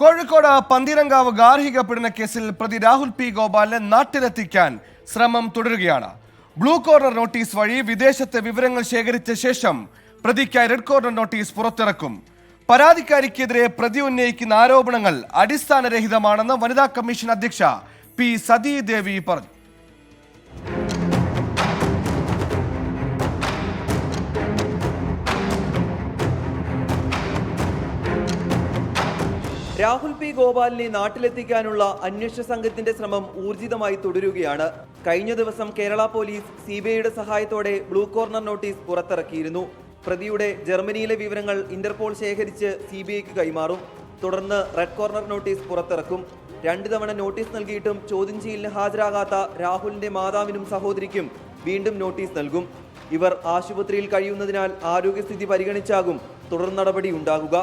കോഴിക്കോട് പന്തീരങ്കാവ് ഗാർഹിക പീഡന കേസിൽ പ്രതി രാഹുൽ പി ഗോപാലിനെ നാട്ടിലെത്തിക്കാൻ ശ്രമം തുടരുകയാണ്. ബ്ലൂ കോർണർ നോട്ടീസ് വഴി വിദേശത്തെ വിവരങ്ങൾ ശേഖരിച്ച ശേഷം പ്രതിക്കായി റെഡ് കോർണർ നോട്ടീസ് പുറത്തിറക്കും. പരാതിക്കാരിക്കെതിരെ പ്രതി ഉന്നയിക്കുന്ന ആരോപണങ്ങൾ അടിസ്ഥാനരഹിതമാണെന്ന് വനിതാ കമ്മീഷൻ അധ്യക്ഷ പി സതീദേവി പറഞ്ഞു. രാഹുൽ പി ഗോപാലിനെ നാട്ടിലെത്തിക്കാനുള്ള അന്വേഷണ സംഘത്തിന്റെ ശ്രമം ഊർജിതമായി തുടരുകയാണ്. കഴിഞ്ഞ ദിവസം കേരള പോലീസ് സി ബി ഐയുടെ സഹായത്തോടെ ബ്ലൂ കോർണർ നോട്ടീസ് പുറത്തിറക്കിയിരുന്നു. പ്രതിയുടെ ജർമ്മനിയിലെ വിവരങ്ങൾ ഇന്റർപോൾ ശേഖരിച്ച് സി ബി ഐക്ക് കൈമാറും. തുടർന്ന് റെഡ് കോർണർ നോട്ടീസ് പുറത്തിറക്കും. രണ്ടു തവണ നോട്ടീസ് നൽകിയിട്ടും ചോദ്യം ചെയ്യലിന് ഹാജരാകാത്ത രാഹുലിന്റെ മാതാവിനും സഹോദരിക്കും വീണ്ടും നോട്ടീസ് നൽകും. ഇവർ ആശുപത്രിയിൽ കഴിയുന്നതിനാൽ ആരോഗ്യസ്ഥിതി പരിഗണിച്ചാകും തുടർ നടപടി ഉണ്ടാകുക.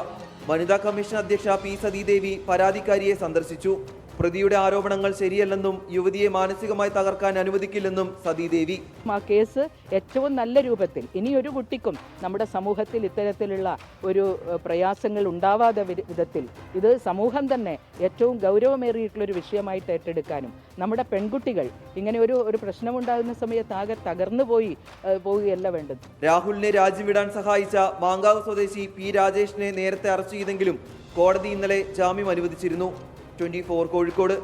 വനിതാ കമ്മീഷൻ അധ്യക്ഷ പി സതീദേവി പരാതിക്കാരിയെ സന്ദർശിച്ചു പ്രതിയുടെ ആരോപണങ്ങൾ ശരിയല്ലെന്നും യുവതിയെ മാനസികമായി തകർക്കാൻ അനുവദിക്കില്ലെന്നും സതീദേവി. ആ കേസ് ഏറ്റവും നല്ല രൂപത്തിൽ ഇനി ഒരു കുട്ടിക്കും നമ്മുടെ സമൂഹത്തിൽ ഇത്തരത്തിലുള്ള ഒരു പ്രയാസങ്ങൾ ഉണ്ടാവാതെ വിധത്തിൽ ഇത് സമൂഹം തന്നെ ഏറ്റവും ഗൗരവമേറിയിട്ടുള്ള ഒരു വിഷയമായിട്ട് ഏറ്റെടുക്കാനും നമ്മുടെ പെൺകുട്ടികൾ ഇങ്ങനെ ഒരു ഒരു പ്രശ്നമുണ്ടാകുന്ന സമയത്ത് ആകെ തകർന്നു പോയി പോവുകയല്ല വേണ്ടത്. രാഹുലിനെ രാജ്യം വിടാൻ സഹായിച്ച മാങ്കാവ് സ്വദേശി പി രാജേഷിനെ നേരത്തെ അറസ്റ്റ് ചെയ്തെങ്കിലും കോടതി ഇന്നലെ ജാമ്യം അനുവദിച്ചിരുന്നു. ട്വന്റി കോഴിക്കോട്.